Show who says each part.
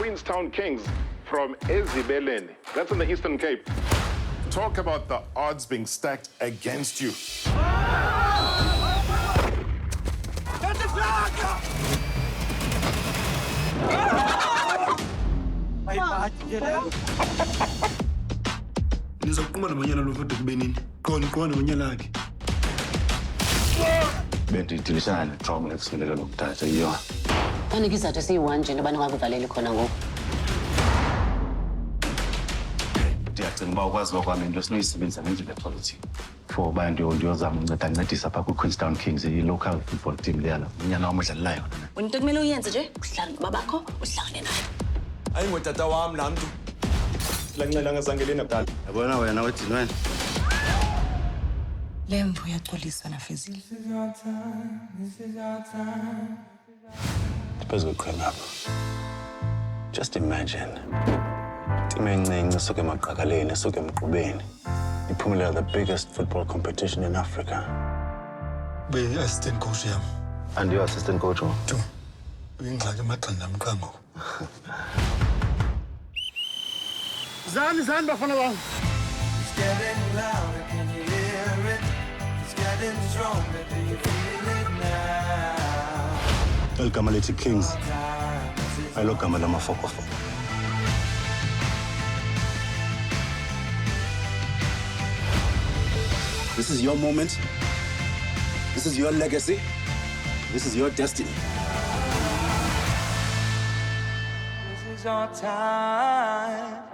Speaker 1: Queenstown Kings from Ezibeleni. That's in the Eastern Cape.
Speaker 2: Talk about the odds being stacked against you.
Speaker 3: nizoquma nabanyana lo futhi kubenini qona qona nabanyana lakhe
Speaker 4: bendidilishana netrauma ekusilela lokuthatha iyona
Speaker 5: Banika izathu siyi-one nje into abaningakuvaleli khona ngoku.
Speaker 4: ndiyacinga uba ukwazi kwami into esinoyisebenzisa ngendlela epolitiki for uba ndiyo- ndiyozama unceda ndincedisa phaa kwi-queenstown kings i-local football team leyana unyana wam odlalelayo yona.
Speaker 6: Into kumele uyenze nje uhlale nobabakho uhlangane nayo.
Speaker 3: ayingotata wam laa mntu. Lanxela ngasangeleni kudala
Speaker 4: yabona wena wedinweni
Speaker 6: le mvu uyacoliswa nafezile
Speaker 4: phezu kweqhina apha just imagine. Tim encinci esuke emagqakaleni esuke emqubeni iphumelela the biggest football competition in africa.
Speaker 3: Be-assistant coach yam
Speaker 4: andiyo-assistant coach wa
Speaker 3: tu uyingxaki emagxini am qha ngoku.
Speaker 2: Zani, zani, bafana bam.
Speaker 7: It's getting louder, can you hear it? It's getting stronger, do you feel it? now?
Speaker 4: Eli gama lithi kings ayilo gama lamafokofoko
Speaker 8: This is your moment. This is your legacy. This is your destiny.
Speaker 7: This is our time.